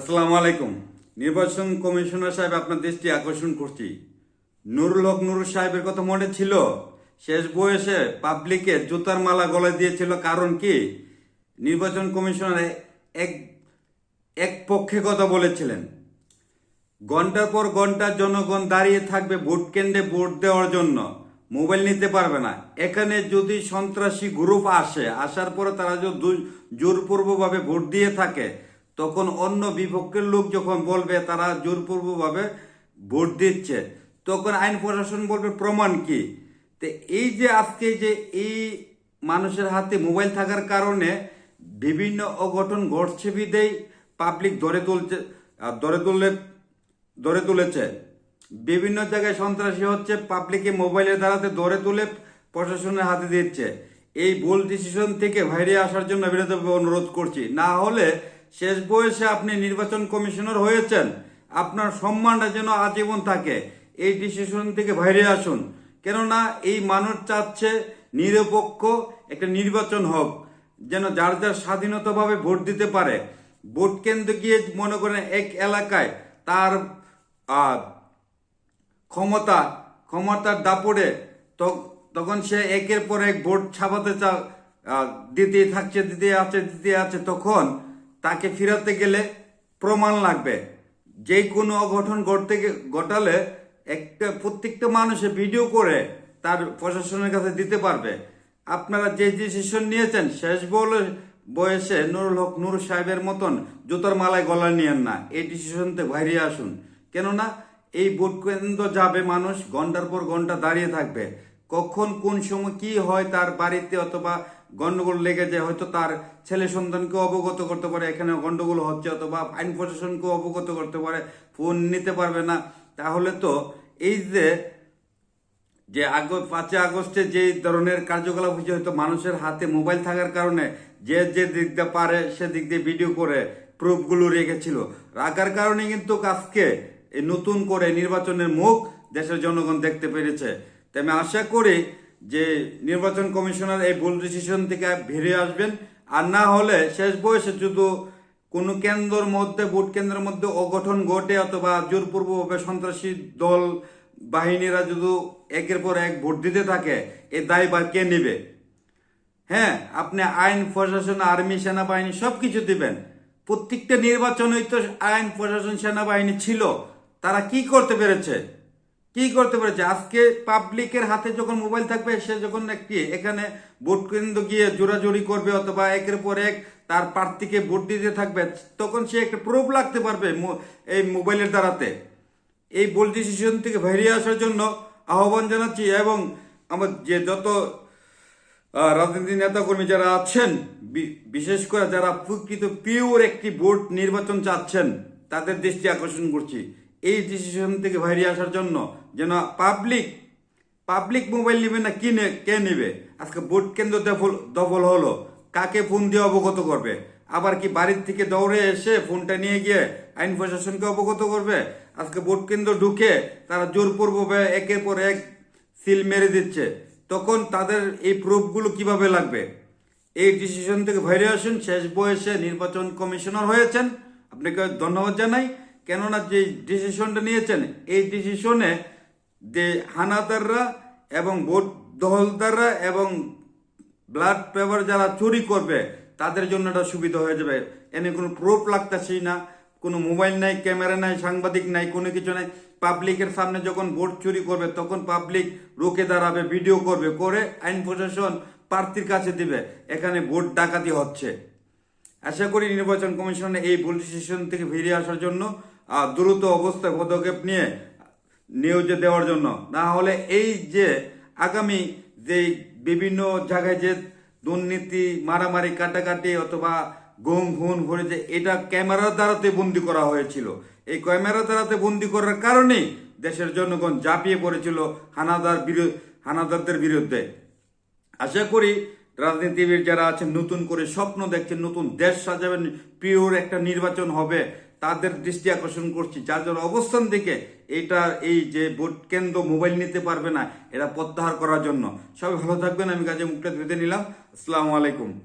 আসসালামু আলাইকুম। নির্বাচন কমিশনার সাহেব আপনার দৃষ্টি আকর্ষণ করছি। নুরুল হক নুরুল সাহেবের কথা মনে ছিল, শেষ বয়সে পাবলিকে জুতার মালা গলায় দিয়েছিল। কারণ কি? নির্বাচন কমিশনার এক এক পক্ষে কথা বলেছিলেন। ঘণ্টার পর ঘণ্টা জনগণ দাঁড়িয়ে থাকবে ভোট কেন্দ্রে ভোট দেওয়ার জন্য। মোবাইল নিতে পারবে না। এখানে যদি সন্ত্রাসী গ্রুপ আসে, আসার পরে তারা যদি জোরপূর্বভাবে ভোট দিয়ে থাকে তখন অন্য বিপক্ষের লোক যখন বলবে, তারা জোরপূর্বভাবে ভোট দিচ্ছে। তখন আইন প্রশাসন বলবে, প্রমাণ কি? তো এই যে আজকে যে এই মানুষের হাতে মোবাইল থাকার কারণে বিভিন্ন অঘটন ঘটছে বিদেই পাবলিক ধরে তুলছে ধরে তুললে, ধরে তুলেছে। বিভিন্ন জায়গায় সন্ত্রাসী হচ্ছে পাবলিকে মোবাইলের দ্বারাতে ধরে তুলে প্রশাসনের হাতে দিচ্ছে। এই ভুল ডিসিশন থেকে বাইরে আসার জন্য বিরোধী অনুরোধ করছি। না হলে শেষ বয়সে আপনি নির্বাচন কমিশনার হয়েছেন। আপনার সম্মানটা যেন আজীবন থাকে। এই ডিসিশন থেকে বাইরে আসুন। কেননা এই মানুষ চাচ্ছে নিরপেক্ষ একটা নির্বাচন হোক, যেন যার যার স্বাধীনতাভাবে ভোট দিতে পারে। ভোট কেন্দ্রে গিয়ে মনে করেন এক এলাকায় তার ক্ষমতা, ক্ষমতার দাপড়ে তখন সে একের পর এক ভোট ছাপাতে চা দিতেই থাকছে দিতে আছে দিতে আছে। তখন তাকে ফিরাতে গেলে প্রমাণ লাগবে। যে কোনো অঘটন ঘটতে ঘটালে একটা প্রত্যেকটা মানুষে ভিডিও করে তার প্রশাসনের কাছে দিতে পারবে। আপনারা যে ডিসিশন নিয়েছেন, শেষ বলে বয়সে নুরুল হক নুর সাহেবের মতন জুতোর মালায় গলা নিয়েন না। এই ডিসিশনতে বাইরে আসুন। কেননা, এই ভোট কেন্দ্র যাবে মানুষ, ঘণ্টার পর ঘণ্টা দাঁড়িয়ে থাকবে। কখন, কোন সময় কি হয় তার বাড়িতে অথবা গন্ডগোল লেগে যায় হয়তো তার ছেলে সন্তানকে অবগত করতে পারে এখানে গন্ডগোল হচ্ছে, অথবা আইন প্রশাসনকে অবগত করতে পারে, ফোন নিতে পারবে না। তাহলে তো এই যে যে আগ পাঁচই আগস্টে যে ধরনের কার্যকলাপ হয়েছে, হয়তো মানুষের হাতে মোবাইল থাকার কারণে যে যে দিক দিয়ে পারে, সে দিক দিয়ে ভিডিও করে প্রুফগুলো রেখেছিল। রাখার কারণে কিন্তু আজকে নতুন করে নির্বাচনের মুখ দেশের জনগণ দেখতে পেরেছে। তাই আমি আশা করি যে নির্বাচন কমিশনার এই ভুল ডিসিশন থেকে বেরিয়ে আসবেন। আর না হলে শেষ বয়সে শুধু কোনো কেন্দ্রের মধ্যে, ভোট কেন্দ্রের মধ্যে অগঠন ঘটে অথবা জোরপূর্বভাবে সন্ত্রাসী দল, বাহিনীরা যদি একের পর এক ভোট দিতে থাকে, এ দায় বা কে নেবে? হ্যাঁ আপনি আইন, প্রশাসন, আর্মি, সেনাবাহিনী সব কিছু দিবেন। প্রত্যেকটা নির্বাচনেই তো আইন, প্রশাসন, সেনাবাহিনী ছিল। তারা কি করতে পেরেছে? কি করতে পেরেছে? আজকে পাবলিকের হাতে যখন মোবাইল থাকবে, সে যখন একটি এখানে ভোট কেন্দ্র গিয়ে জোরাজোরি করবে অথবা একের পর এক তার প্রার্থীকে ভোট দিতে থাকবে, তখন সে একটা প্রুফ লাগতে পারবে এই মোবাইলের দ্বারাতে। এই বোল ডিসিশন থেকে বেরিয়ে আসার জন্য আহ্বান জানাচ্ছি এবং আমার যে যত রাজনীতি নেতাকর্মী যারা আছেন বিশেষ করে যারা প্রকৃত পিওর একটি ভোট নির্বাচন চাচ্ছেন, তাদের দৃষ্টি আকর্ষণ করছি। এই ডিসিশন থেকে বাইরে আসার জন্য যেন পাবলিক পাবলিক মোবাইল নেবে না, কি নে- কে নেবে? আজকে ভোট কেন্দ্র দফল দফল হলো, কাকে ফোন দিয়ে অবগত করবে? আবার কি বাড়ির থেকে দৌড়ে এসে ফোনটা নিয়ে গিয়ে আইন প্রশাসনকে অবগত করবে? আজকে ভোট কেন্দ্র ঢুকে তারা জোরপূর্বভাবে একের পর এক সিল মেরে দিচ্ছে। তখন তাদের এই প্রুফগুলো কীভাবে লাগবে? এই ডিসিশন থেকে বাইরে আসুন। শেষ বয়সে নির্বাচন কমিশনার হয়েছেন। আপনাকে ধন্যবাদ জানাই। কেননা যে ডিসিশনটা নিয়েছেন, এই ডিসিশনে যে হানাদাররা এবং ভোট দহলদাররা এবং ব্লাড পেপার যারা চুরি করবে, তাদের জন্য এটা সুবিধা হয়ে যাবে। এনে কোনো প্রুফ লাগতেছেই না। কোনো মোবাইল নাই, ক্যামেরা নাই, সাংবাদিক নাই, কোনো কিছু নাই। পাবলিকের সামনে যখন ভোট চুরি করবে, তখন পাবলিক রুখে দাঁড়াবে, ভিডিও করবে, করে আইন প্রশাসন প্রার্থীর কাছে দিবে। এখানে ভোট ডাকাতি হচ্ছে। আশা করি নির্বাচন কমিশন এই ভুল ডিসিশন থেকে ফিরে আসার জন্য দ্রুত অবস্থায় পদক্ষেপ নিয়ে নিয়োজে দেওয়ার জন্য। না হলে এই যে আগামী যে বিভিন্ন জায়গায় যে দুর্নীতি, মারামারি, কাটাকাটি অথবা গুম, খুন হয়েছে এটা ক্যামেরার দ্বারাতে বন্দি করা হয়েছিল। এই ক্যামেরা দ্বারাতে বন্দি করার কারণেই দেশের জনগণ ঝাঁপিয়ে পড়েছিল হানাদার হানাদারদের বিরুদ্ধে। আশা করি রাজনীতিবিদ যারা আছেন, নতুন করে স্বপ্ন দেখছেন, নতুন দেশ সাজাবেন, পিওর একটা নির্বাচন হবে। তাদের দৃষ্টি আকর্ষণ করছি। যার যার অবস্থান থেকে এইটা এই যে ভোট কেন্দ্র মোবাইল নিতে পারবে না এটা প্রত্যাহার করার জন্য। সবাই ভালো থাকবেন, আমি কাজে মুখটা ধুতে নিলাম। আসসালামু আলাইকুম।